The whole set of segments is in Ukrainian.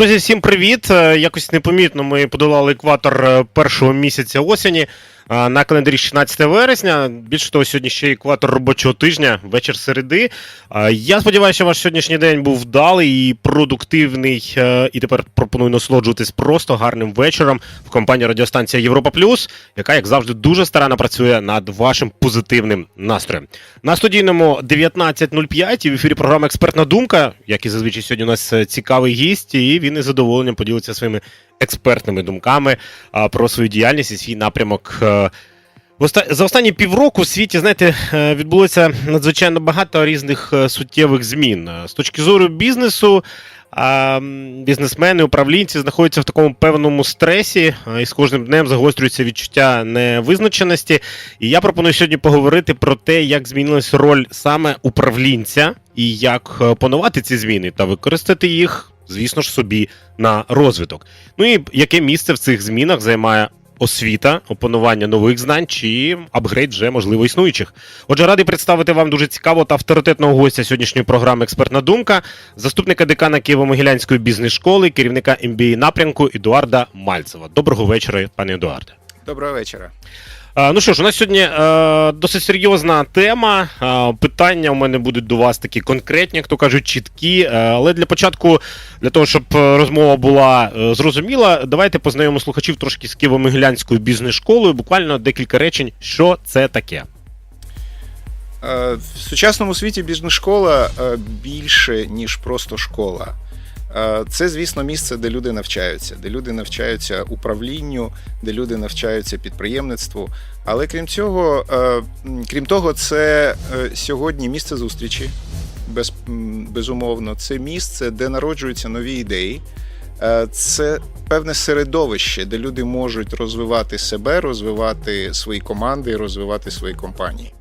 Друзі, всім привіт! Е, Якось непомітно ми подолали екватор е, першого місяця осені. На календарі 16 вересня. Більше того, сьогодні ще екватор робочого тижня, вечір середи. Я сподіваюся, що ваш сьогоднішній день був вдалий і продуктивний. І тепер пропоную насолоджуватись просто гарним вечором в компанії Радіостанція Європа Плюс, яка, як завжди, дуже старанно працює над вашим позитивним настроєм. На студійному 19.05 і в ефірі програма Експертна думка, як і зазвичай сьогодні у нас цікавий гість, і він із задоволенням поділиться своїми експертними думками про свою діяльність і свій напрямок. е, в За останні півроку у світі, знаєте, е, відбулося надзвичайно багато різних е, суттєвих змін. З точки зору бізнесу, бізнесмени, управлінці знаходяться в такому певному стресі, і з кожним днем загострюється відчуття невизначеності. І я пропоную сьогодні поговорити про те, як змінилась роль саме управлінця і як панувати ці зміни та використати їх, звісно ж, собі на розвиток. Ну і яке місце в цих змінах займає освіта, опанування нових знань чи апгрейд вже можливо існуючих. Отже, радий представити вам дуже цікавого та авторитетного гостя сьогоднішньої програми Експертна думка, заступника декана Києво-Могилянської бізнес-школи, керівника MBA напрямку Едуарда Мальцева. Доброго вечора, пане Едуарде. Доброго вечора. Е, Ну що ж, у нас сьогодні е, досить серйозна тема. Е, питання у мене будуть до вас такі конкретні, як то кажуть, чіткі. Але для початку, для того, щоб розмова була зрозуміла, давайте познайомимо слухачів трошки з Києво-Могилянською бізнес-школою. Буквально декілька речень, що це таке. В сучасному світі бізнес-школа більше, ніж просто школа. Е, Це, звісно, місце, де люди навчаються, де люди навчаються управлінню, де люди навчаються підприємництву. Але крім цього, е, крім того, це е, сьогодні місце зустрічі, без, безумовно. Це місце, де народжуються нові ідеї. Це певне середовище, де люди можуть розвивати себе, розвивати свої команди, розвивати свої компанії.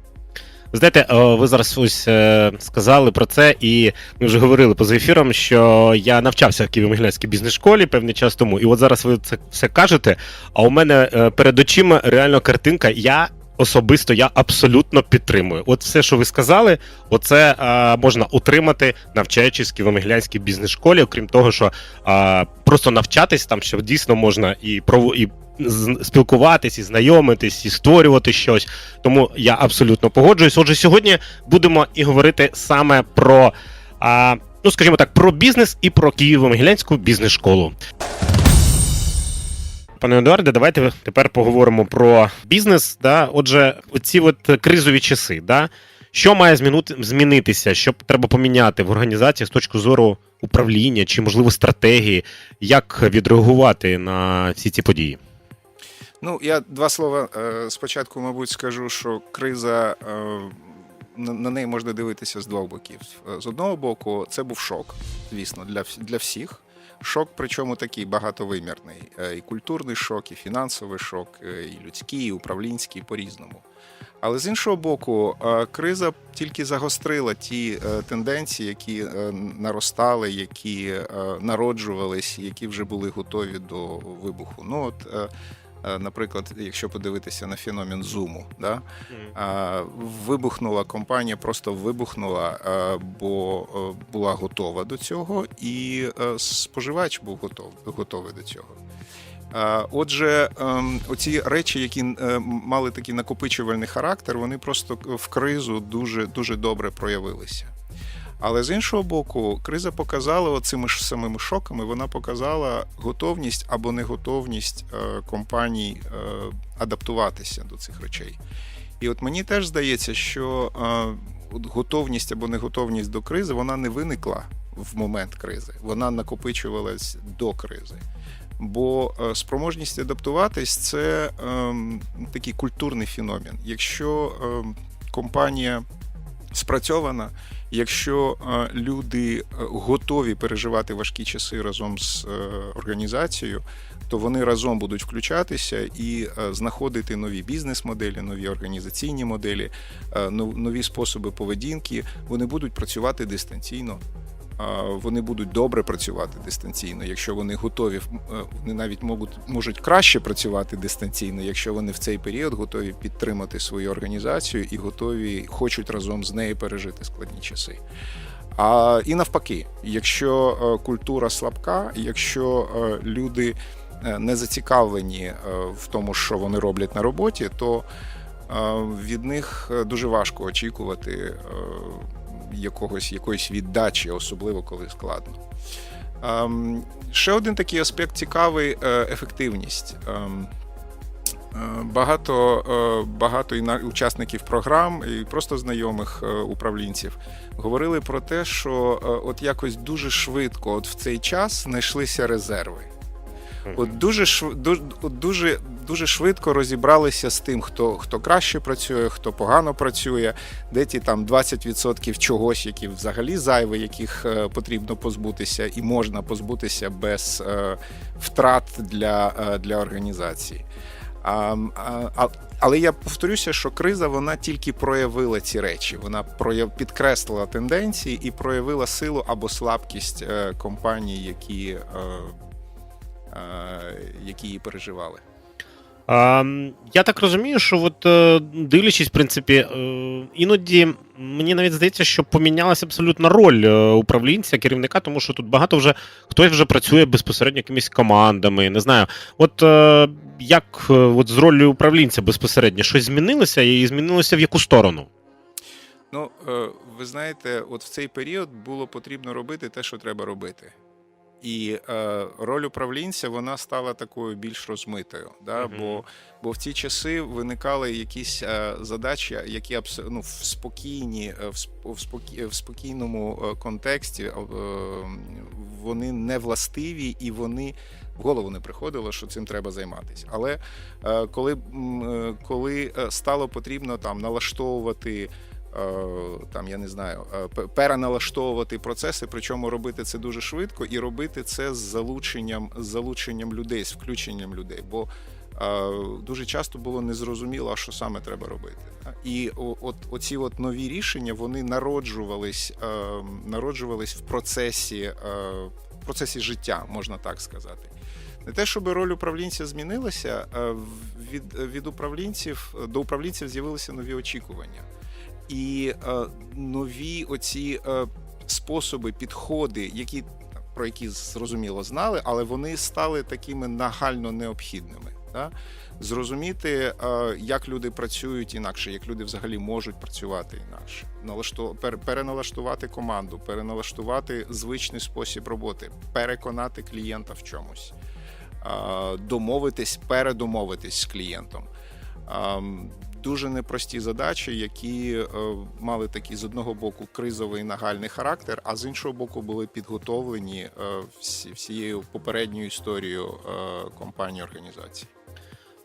Знаєте, е, ви зараз ось е, сказали про це, і ми вже говорили поза ефіром, що я навчався в Києво-Могилянській бізнес-школі певний час тому. І от зараз ви це все кажете. А у мене е, перед очима реально картинка. Я особисто я абсолютно підтримую. От все, що ви сказали, оце е, можна утримати, навчаючись в Києво-Могилянській бізнес-школі. Окрім того, що е, просто навчатись там, що дійсно можна і і спілкуватись, і знайомитись, і створювати щось. Тому я абсолютно погоджуюсь. Отже, сьогодні будемо і говорити саме про, а, ну скажімо так, про бізнес і про Києво-Могилянську бізнес-школу. Пане Едуарде, давайте тепер поговоримо про бізнес. Да? Отже, оці от кризові часи, да? що має змінитися, що треба поміняти в організації з точки зору управління чи, можливо, стратегії, як відреагувати на всі ці події? Ну, я два слова е, спочатку, мабуть, скажу, що криза е, на, неї можна дивитися з двох боків. Е, З одного боку, це був шок, звісно, для, для всіх. Шок, причому такий багатовимірний. І культурний шок, і фінансовий шок, і людський, і управлінський по-різному. Але з іншого боку, криза тільки загострила ті тенденції, які наростали, які народжувались, які вже були готові до вибуху. Ну от, наприклад, якщо подивитися на феномен зуму, да? Вибухнула компанія, просто вибухнула, е, бо е, була готова до цього, і е, споживач був готов, готовий до цього. Отже, ем, оці речі, які е, мали такий накопичувальний характер, вони просто в кризу дуже, дуже добре проявилися. Але з іншого боку, криза показала оцими ж самими шоками, вона показала готовність або неготовність е, компаній е, адаптуватися до цих речей. І от мені теж здається, що е, готовність або неготовність до кризи вона не виникла в момент кризи, вона накопичувалась до кризи. Бо спроможність адаптуватись це ем, такий культурний феномен. Якщо ем, компанія спрацьована, якщо е, люди е, готові переживати важкі часи разом з е, організацією, то вони разом будуть включатися і знаходити нові бізнес-моделі, нові організаційні моделі, нові способи поведінки. Вони будуть працювати дистанційно. Вони будуть добре працювати дистанційно, якщо вони готові, е, вони навіть можуть, можуть краще працювати дистанційно, якщо вони в цей період готові підтримати свою організацію і готові хочуть разом з нею пережити складні часи. А і навпаки, якщо е, культура слабка, якщо е, люди не зацікавлені в тому, що вони роблять на роботі, то від них дуже важко очікувати якогось, якоїсь віддачі, особливо коли складно. Ем, Ще один такий аспект цікавий е, ефективність. Ем, е, Багато, е, багато учасників програм, і просто знайомих управлінців говорили про те, що от якось дуже швидко, от в цей час знайшлися резерви. От дуже шв- дуже, дуже швидко розібралися з тим, хто, хто краще працює, хто погано працює, де ті там 20% чогось, які взагалі зайві, яких е, потрібно позбутися, і можна позбутися без е, втрат для, е, для організації. А, а, але я повторюся, що криза вона тільки проявила ці речі. Вона прояв, підкреслила тенденції і проявила силу або слабкість компаній, які, які її переживали. Я так розумію, що от е, дивлячись, в принципі, е, іноді мені навіть здається, що помінялася абсолютно роль е, управлінця, керівника, тому що тут багато вже хтось вже працює безпосередньо якимись командами. Не знаю, от е, як е, от з роллю управлінця безпосередньо щось змінилося і змінилося в яку сторону? Ну, е, ви знаєте, от в цей період було потрібно робити те, що треба робити. І е, роль управлінця вона стала такою більш розмитою. Да? Мгм. Бо, бо в ці часи виникали якісь е, задачі, які абс- ну, в спокійні, е, в, сп- в, спокійному е, контексті е, вони не властиві і вони в голову не приходило, що цим треба займатися. Але е, коли, е, коли е, стало потрібно там налаштовувати там, я не знаю, е, пе- переналаштовувати процеси, причому робити це дуже швидко, і робити це з залученням, з залученням людей, з включенням людей. Бо е, дуже часто було незрозуміло, що саме треба робити. І от оці от нові рішення вони народжувались, е, народжувались в процесі, е, в процесі життя, можна так сказати. Не те, щоб роль управлінця змінилася, е, від, від управлінців до управлінців з'явилися нові очікування. І е, нові оці е, способи, підходи, які про які зрозуміло знали, але вони стали такими нагально необхідними. Да? Зрозуміти, е, як люди працюють інакше, як люди взагалі можуть працювати інакше, налашту... пер- переналаштувати команду, переналаштувати звичний спосіб роботи, переконати клієнта в чомусь, е, домовитись, передомовитись з клієнтом. Ам, Дуже непрості задачі, які е, мали такий з одного боку кризовий нагальний характер, а з іншого боку були підготовлені е, всією попередньою історією е, компанії організації.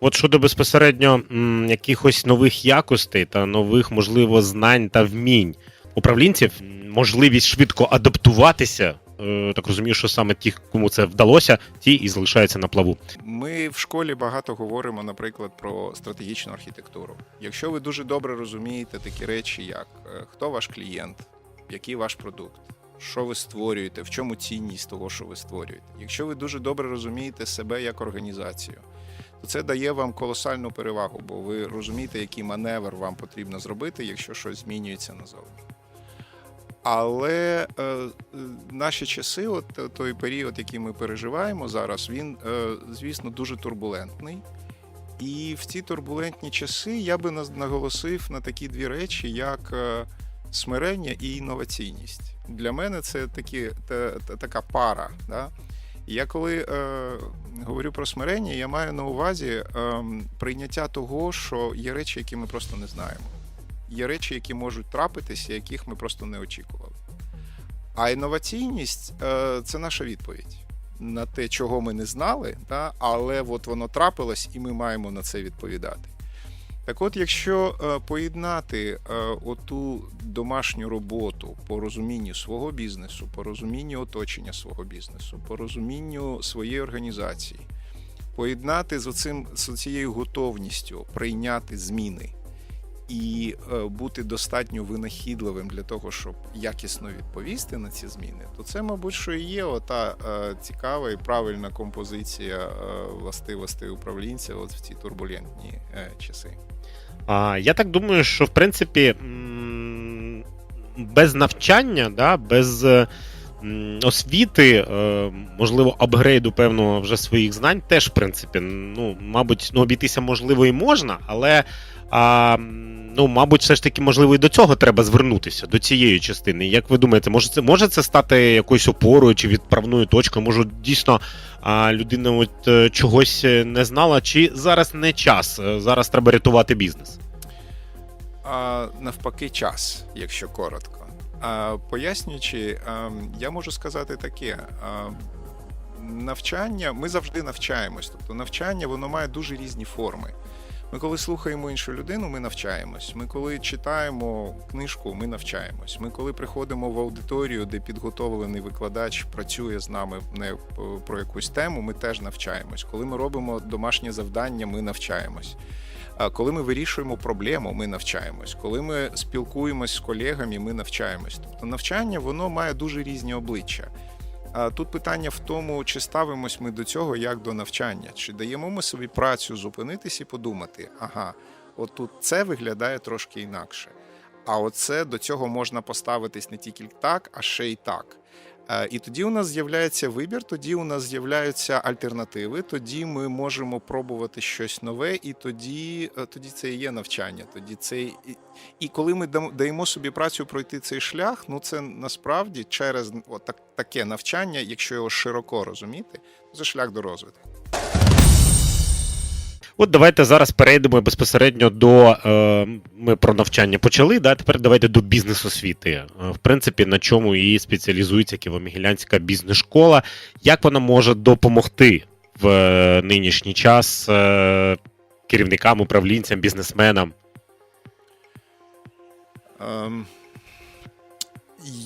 От щодо безпосередньо якихось нових якостей та нових, можливо, знань та вмінь управлінців, можливість швидко адаптуватися. Е, Так розумію, що саме ті, кому це вдалося, ті і залишаються на плаву. Ми в школі багато говоримо, наприклад, про стратегічну архітектуру. Якщо ви дуже добре розумієте такі речі, як е, хто ваш клієнт, який ваш продукт, що ви створюєте, в чому цінність того, що ви створюєте. Якщо ви дуже добре розумієте себе як організацію, то це дає вам колосальну перевагу, бо ви розумієте, який маневр вам потрібно зробити, якщо щось змінюється назовні. Але е, е, наші часи, от е, той період, який ми переживаємо зараз, він, е, звісно, дуже турбулентний. І в ці турбулентні часи я би наголосив на такі дві речі, як е, смирення і інноваційність. Для мене це такі, та, та- така пара. Да? Я коли е, говорю про смирення, я маю на увазі е, прийняття того, що є речі, які ми просто не знаємо. Є речі, які можуть трапитися, яких ми просто не очікували. А інноваційність е, це наша відповідь на те, чого ми не знали, але от воно трапилось, і ми маємо на це відповідати. Так от, якщо е, поєднати е, оту домашню роботу по розумінню свого бізнесу, по розумінню оточення свого бізнесу, по розумінню своєї організації, поєднати з, оцим, з цією готовністю прийняти зміни і е, бути достатньо винахідливим для того, щоб якісно відповісти на ці зміни, то це, мабуть, що і є ота е, цікава і правильна композиція е, властивостей управлінця от в ці турбулентні часи. А, я так думаю, що в принципі без навчання, да, без освіти, можливо, апгрейду певного вже своїх знань, теж, в принципі, ну, мабуть, ну, обійтися можливо і можна, але. А, ну, мабуть, все ж таки, можливо, і до цього треба звернутися, до цієї частини. Як ви думаєте, може це може це стати якоюсь опорою чи відправною точкою? Може, дійсно людина от, е, чогось е, не знала, чи зараз не час? е, Зараз треба рятувати бізнес? А, навпаки, час, якщо коротко. А, пояснюючи, а, я можу сказати таке. А, навчання, ми завжди навчаємось. Тобто навчання воно має дуже різні форми. Ми коли слухаємо іншу людину, ми навчаємось. Ми коли читаємо книжку, ми навчаємось. Ми коли приходимо в аудиторію, де підготовлений викладач працює з нами не про якусь тему, ми теж навчаємось. Коли ми робимо домашнє завдання, ми навчаємось. А коли ми вирішуємо проблему, ми навчаємось. Коли ми спілкуємось з колегами, ми навчаємось. Тобто навчання воно має дуже різні обличчя. Тут питання в тому, чи ставимось ми до цього як до навчання, чи даємо ми собі працю зупинитись і подумати, ага, от тут це виглядає трошки інакше. А оце до цього можна поставитись не тільки так, а ще й так. Е, І тоді у нас з'являється вибір, тоді у нас з'являються альтернативи, тоді ми можемо пробувати щось нове, і тоді, е, тоді це і є навчання. Тоді це і, і коли ми даємо собі працю пройти цей шлях, ну це насправді через от таке навчання, якщо його широко розуміти, це шлях до розвитку. От давайте зараз перейдемо безпосередньо до. Е, ми про навчання почали. Да? Тепер давайте до бізнес-освіти. Е, В принципі, на чому і спеціалізується Києво-Могилянська бізнес-школа. Як вона може допомогти в е, нинішній час керівникам, управлінцям, бізнесменам? Ем,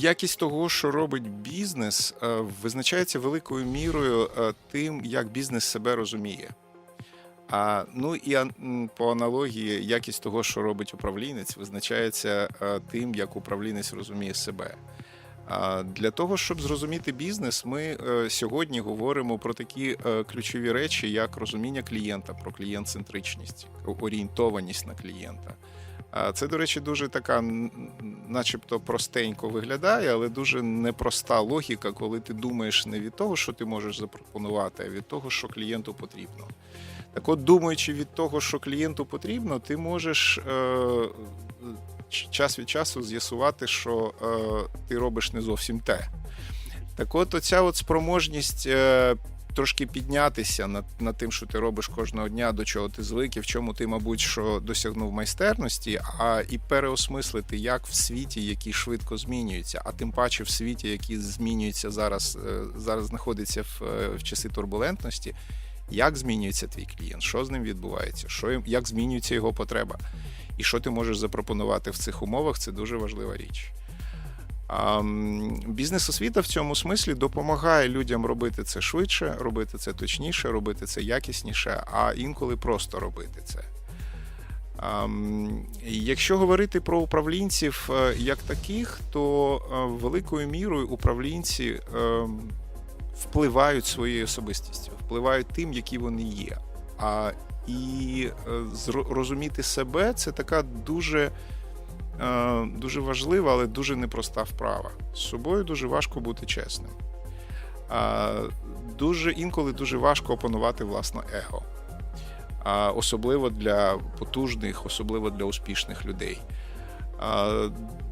Якість того, що робить бізнес, визначається великою мірою тим, як бізнес себе розуміє. А, ну і по аналогії, якість того, що робить управлінець, визначається е, тим, як управлінець розуміє себе. Для того, щоб зрозуміти бізнес, ми е, сьогодні говоримо про такі е, ключові речі, як розуміння клієнта, про клієнт-центричність, орієнтованість на клієнта. Це, до речі, дуже така, начебто, простенько виглядає, але дуже непроста логіка, коли ти думаєш не від того, що ти можеш запропонувати, а від того, що клієнту потрібно. Так от, думаючи від того, що клієнту потрібно, ти можеш е, час від часу з'ясувати, що е, ти робиш не зовсім те. Так от, оця от спроможність е, трошки піднятися над, над тим, що ти робиш кожного дня, до чого ти звик, і в чому ти, мабуть, що досягнув майстерності, а і переосмислити, як в світі, який швидко змінюється, а тим паче в світі, який змінюється зараз, е, зараз знаходиться в, е, в часи турбулентності. Як змінюється твій клієнт, що з ним відбувається, що їм- як змінюється його потреба, і що ти можеш запропонувати в цих умовах, це дуже важлива річ. Бізнес-освіта в цьому смислі допомагає людям робити це швидше, робити це точніше, робити це якісніше, а інколи просто робити це. Якщо говорити про управлінців е, як таких, то е, великою мірою управлінці е, впливають своєю особистістю, впливають тим, які вони є. А і е, розуміти себе це така дуже е, дуже важлива, але дуже непроста вправа. З собою дуже важко бути чесним. Дуже інколи дуже важко опанувати власне его. Особливо для потужних, особливо для успішних людей.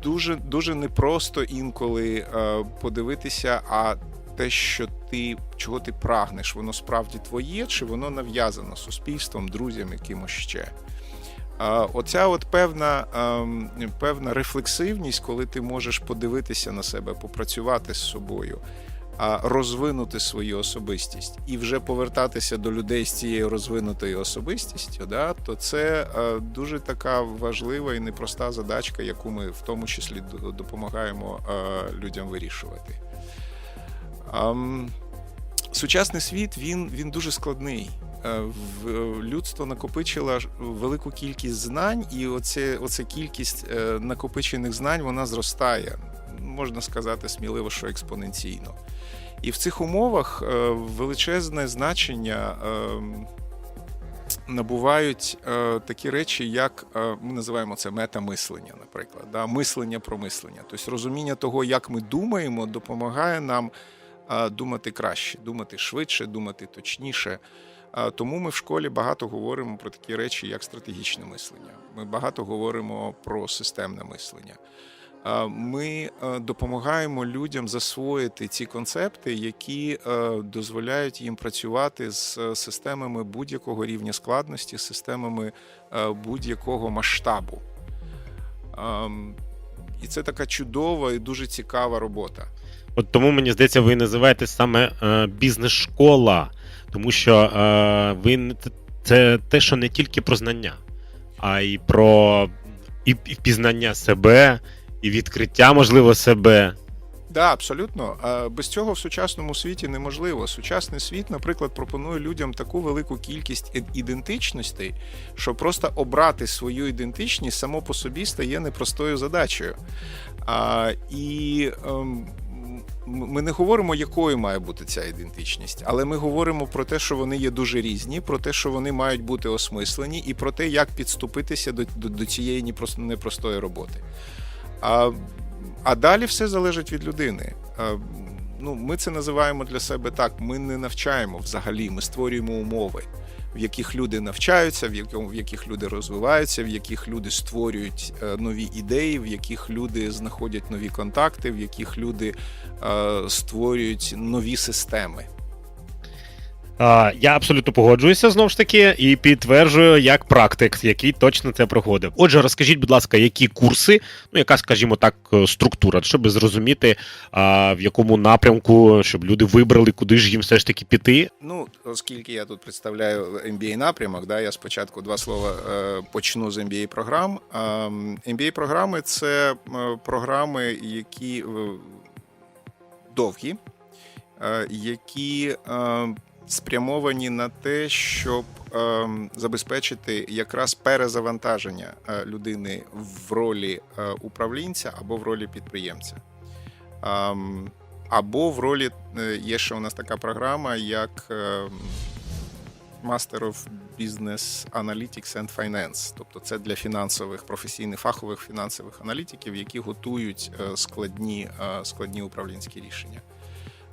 Дуже, дуже непросто інколи е, подивитися, а те, що ти чого ти прагнеш, воно справді твоє, чи воно нав'язано суспільством, друзям, якимось ще. Оця от певна, ем, певна рефлексивність, коли ти можеш подивитися на себе, попрацювати з собою, розвинути свою особистість і вже повертатися до людей з цією розвинутою особистістю, да, то це е, дуже така важлива і непроста задачка, яку ми в тому числі допомагаємо е, людям вирішувати. Сучасний світ він, він дуже складний. Е, е, Людство накопичило велику кількість знань, і оце, оця кількість е, накопичених знань вона зростає. Можна сказати сміливо, що експоненційно. І в цих умовах величезне значення ем, набувають такі речі, як ми називаємо це метамислення, наприклад, да? мислення про мислення. Тобто розуміння того, як ми думаємо, допомагає нам думати краще, думати швидше, думати точніше. Тому ми в школі багато говоримо про такі речі, як стратегічне мислення. Ми багато говоримо про системне мислення. Ми допомагаємо людям засвоїти ці концепти, які дозволяють їм працювати з системами будь-якого рівня складності, системами будь-якого масштабу. І це така чудова і дуже цікава робота. От тому мені здається, ви називаєте саме е, бізнес-школа, тому що е, ви це те, що не тільки про знання, а й про і, і впізнання себе, і відкриття, можливо, себе. Да, абсолютно. Без цього в сучасному світі неможливо. Сучасний світ, наприклад, пропонує людям таку велику кількість ідентичностей, що просто обрати свою ідентичність само по собі стає непростою задачею. А, і ем, ми не говоримо, якою має бути ця ідентичність, але ми говоримо про те, що вони є дуже різні, про те, що вони мають бути осмислені, і про те, як підступитися до, до, до цієї непрос- непростої роботи. А, а далі все залежить від людини. А, Ну, ми це називаємо для себе так. Ми не навчаємо взагалі, ми створюємо умови, в яких люди навчаються, в якому в яких люди розвиваються, в яких люди створюють е, нові ідеї, в яких люди знаходять нові контакти, в яких люди е, створюють нові системи. Я абсолютно погоджуюся знову ж таки і підтверджую як практик, який точно це проходив. Отже, розкажіть, будь ласка, які курси, ну яка, скажімо так, е, структура, щоб зрозуміти, в якому напрямку, щоб люди вибрали, куди ж їм все ж таки піти. Ну, оскільки я тут представляю MBA напрямок, да, я спочатку два слова е, почну з MBA програм. MBA програми це е, програми, які довгі, які спрямовані на те, щоб е, забезпечити якраз перезавантаження е, людини в ролі е, управлінця або в ролі підприємця. Ам, або в ролі е, є ще у нас така програма, як е, Master of Business Analytics and Finance. Тобто це для фінансових професійних фахових фінансових аналітиків, які готують складні, складні управлінські рішення.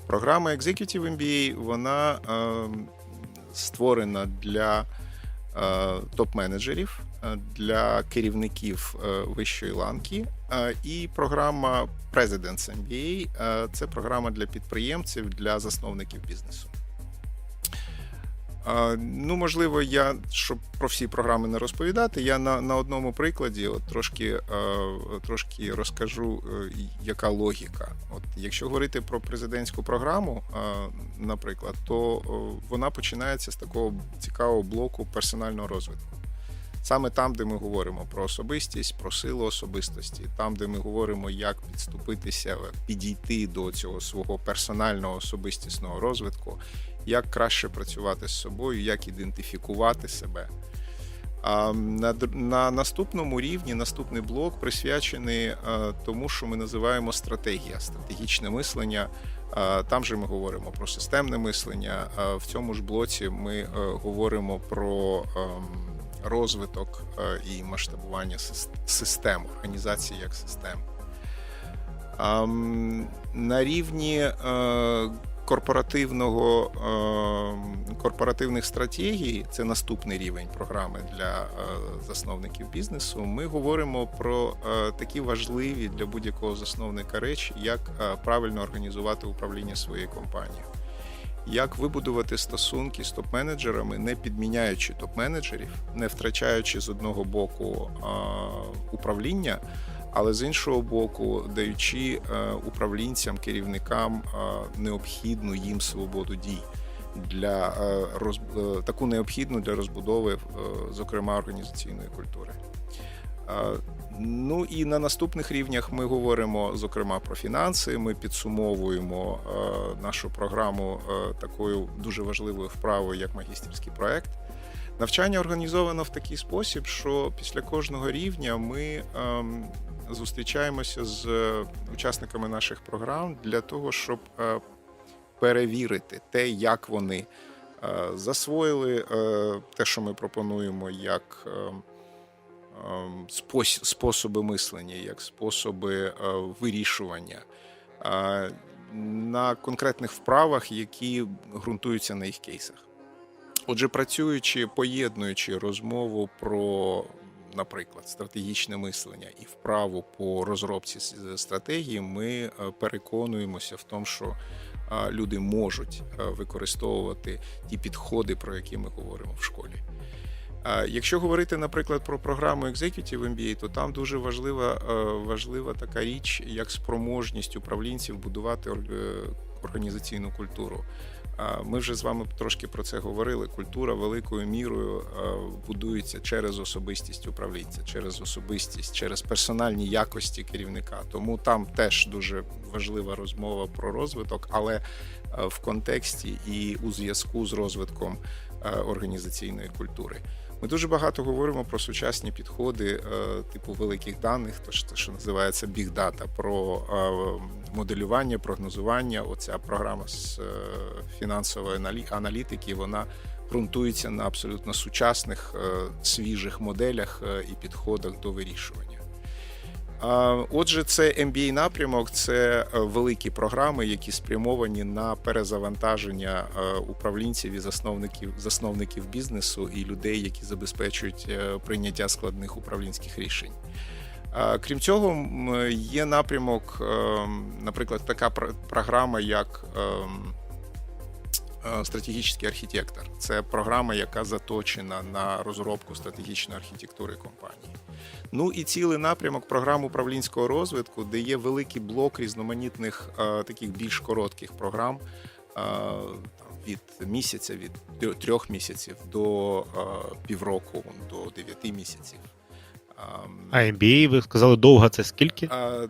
Програма Executive MBA вона е, створена для е, топ-менеджерів, е, для керівників вищої ланки. І програма President's MBA це програма для підприємців, для засновників бізнесу. Ну, можливо, я щоб про всі програми не розповідати, я на, на одному прикладі от трошки, трошки розкажу, е, яка логіка. От якщо говорити про президентську програму, наприклад, то вона починається з такого цікавого блоку персонального розвитку. Саме там, де ми говоримо про особистість, про силу особистості, там, де ми говоримо, як підступитися, підійти до цього свого персонального особистісного розвитку, як краще працювати з собою, як ідентифікувати себе. А на, на наступному рівні, наступний блок присвячений е, тому, що ми називаємо стратегія, стратегічне мислення. Е, Там же ми говоримо про системне мислення. В цьому ж блоці ми е, говоримо про ем, розвиток і масштабування систем, організації як систем. На рівні корпоративного е, корпоративних стратегій, це наступний рівень програми для е, засновників бізнесу. Ми говоримо про е, такі важливі для будь-якого засновника речі, як е, правильно організувати управління своєю компанією. Як вибудувати стосунки з топ-менеджерами, не підміняючи топ-менеджерів, не втрачаючи з одного боку е, управління, але з іншого боку, даючи е, управлінцям, керівникам е, необхідну їм свободу дій для е, роз, таку необхідну для розбудови, зокрема організаційної культури. Ну і на наступних рівнях ми говоримо зокрема про фінанси. Ми підсумовуємо нашу програму такою дуже важливою вправою, як магістерський проект. Навчання організовано в такий спосіб, що після кожного рівня ми ем, зустрічаємося з е, учасниками наших програм для того, щоб е, перевірити те, як вони е, засвоїли е, те, що ми пропонуємо, як е, спос- способи мислення, як способи е, вирішування е, на конкретних вправах, які ґрунтуються на їх кейсах. Отже, працюючи, поєднуючи розмову про, наприклад, стратегічне мислення і вправу по розробці стратегії, ми е, переконуємося в тому, що люди можуть е, використовувати ті підходи, про які ми говоримо в школі. Якщо говорити, наприклад, про програму Executive MBA, то там дуже важлива, е, важлива така річ, як спроможність управлінців будувати ор- організаційну культуру. Ми вже з вами трошки про це говорили. Культура великою мірою е, будується через особистість управлінця, через особистість, через персональні якості керівника. Тому там теж дуже важлива розмова про розвиток, але е, в контексті і у зв'язку з розвитком е, організаційної культури. Ми дуже багато говоримо про сучасні підходи е, типу великих даних, то що, називається Big Data, про е, моделювання, прогнозування. Оця програма з е, фінансової аналі- аналітики, вона ґрунтується на абсолютно сучасних свіжих моделях і підходах до вирішування. Отже, це MBA напрямок, це е, великі програми, які спрямовані на перезавантаження е, управлінців і засновників засновників бізнесу і людей, які забезпечують е, прийняття складних управлінських рішень. Крім цього, є напрямок, наприклад, така пр- програма, як ем, стратегічний архітектор. Це програма, яка заточена на розробку стратегічної архітектури компанії. Ну і цілий напрямок програм управлінського розвитку, де є великий блок різноманітних е, таких більш коротких програм е, від місяця, від трьох- трьох місяців до е, півроку, до дев'яти місяців. Ем, А MBA, ви сказали, довго це скільки?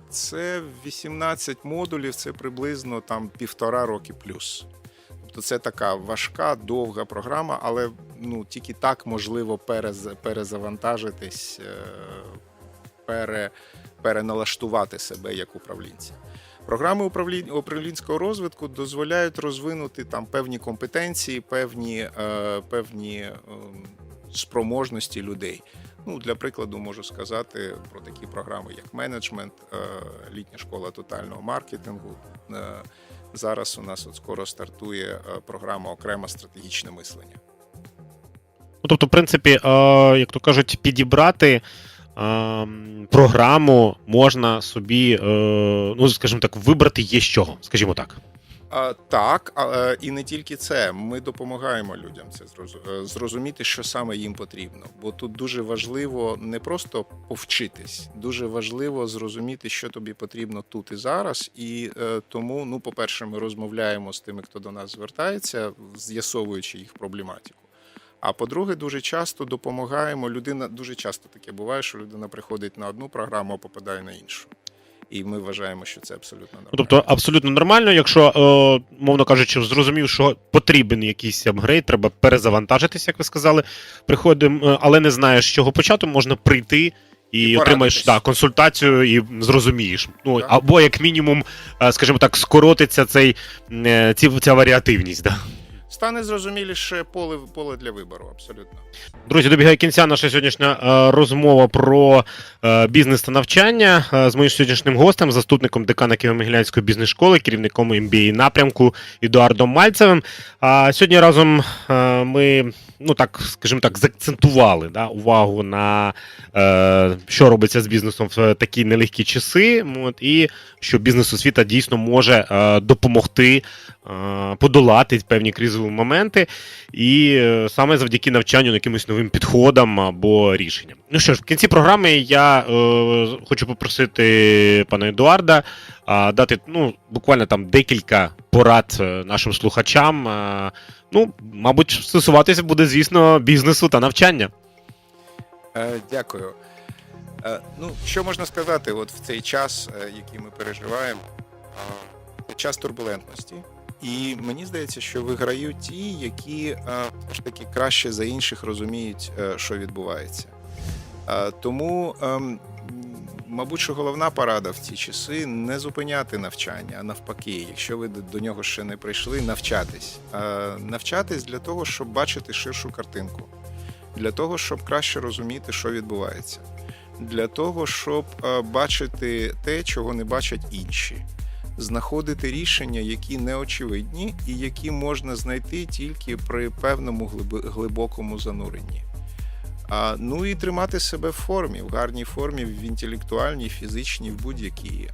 Це 18 модулів, це приблизно там півтора роки плюс. Тобто це така важка, довга програма, але ну тільки так можливо перез, перезавантажитись, е, пере, переналаштувати себе як управлінця. Програми управлінського розвитку дозволяють розвинути там певні компетенції, певні, е, певні ем, спроможності людей. Ну, для прикладу, можу сказати про такі програми, як менеджмент, е, літня школа тотального маркетингу. Зараз у нас от скоро стартує е, програма окремо стратегічне мислення. Ну, тобто, в принципі, е, як то кажуть, підібрати е, програму можна собі, е, ну, скажімо так, вибрати є з чого, скажімо так. Так, а, і не тільки це. Ми допомагаємо людям це е, зрозуміти, що саме їм потрібно. Бо тут дуже важливо не просто повчитись, дуже важливо зрозуміти, що тобі потрібно тут і зараз. І е, тому, ну, по-перше, ми розмовляємо з тими, хто до нас звертається, з'ясовуючи їх проблематику. А по-друге, дуже часто допомагаємо. Людина дуже часто таке буває, що людина приходить на одну програму, а попадає на іншу. І ми вважаємо, що це абсолютно нормально. Ну, тобто, абсолютно нормально, якщо, е, мовно кажучи, зрозумів, що потрібен якийсь апгрейд, треба перезавантажитися, як ви сказали. Приходимо, е, але не знаєш, з чого почати, можна прийти. І, І отримаєш да, консультацію і зрозумієш. Ну Так. або як мінімум, е, скажімо так, скоротиться цей ці, ця варіативність. Да. Стане зрозуміліше поле, поле для вибору, абсолютно. Друзі, добігає кінця наша сьогоднішня е, розмова про е, бізнес та навчання е, з моїм сьогоднішнім гостем, заступником декана Києво-Могилянської бізнес-школи, керівником MBA напрямку Едуардом Мальцевим. А сьогодні разом ми, ну так скажімо так, заакцентували да, увагу на що робиться з бізнесом в такі нелегкі часи. От, і що бізнес освіта дійсно може допомогти подолати певні кризові моменти, і е, саме завдяки навчанню якимось новим підходам або рішенням. Ну що ж, в кінці програми я е, хочу попросити пана Едуарда е, дати ну, буквально там декілька порад е, нашим слухачам. Е, ну, мабуть, стосуватися буде, звісно, бізнесу та навчання. Е, дякую. Е, ну, що можна сказати, от в цей час, е, який ми переживаємо, е, це час турбулентності. І мені здається, що виграють ті, які е, ж таки краще за інших розуміють, е, що відбувається. Е, Тому ем, Мабуть, що головна порада в ці часи не зупиняти навчання, а навпаки, якщо ви до- нього ще не прийшли, навчатись. Навчатись для того, щоб бачити ширшу картинку, для того, щоб краще розуміти, що відбувається, для того, щоб бачити те, чого не бачать інші, знаходити рішення, які неочевидні і які можна знайти тільки при певному глибокому зануренні. А, ну і тримати себе в формі, в гарній формі, в інтелектуальній, фізичній, в будь-якій.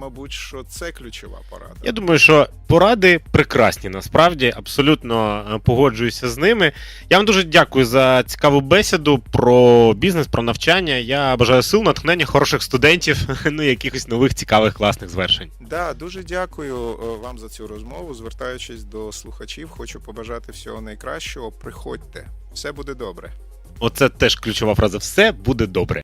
Мабуть, що це ключова порада. Я думаю, що поради прекрасні, насправді абсолютно е, погоджуюся з ними. Я вам дуже дякую за цікаву бесіду про бізнес, про навчання. Я бажаю сил, натхнення, хороших студентів, ну якихось нових цікавих класних звершень. Да, дуже дякую е, вам за цю розмову. Звертаючись до слухачів, хочу побажати всього найкращого. Приходьте, все буде добре. Оце теж ключова фраза. Все буде добре.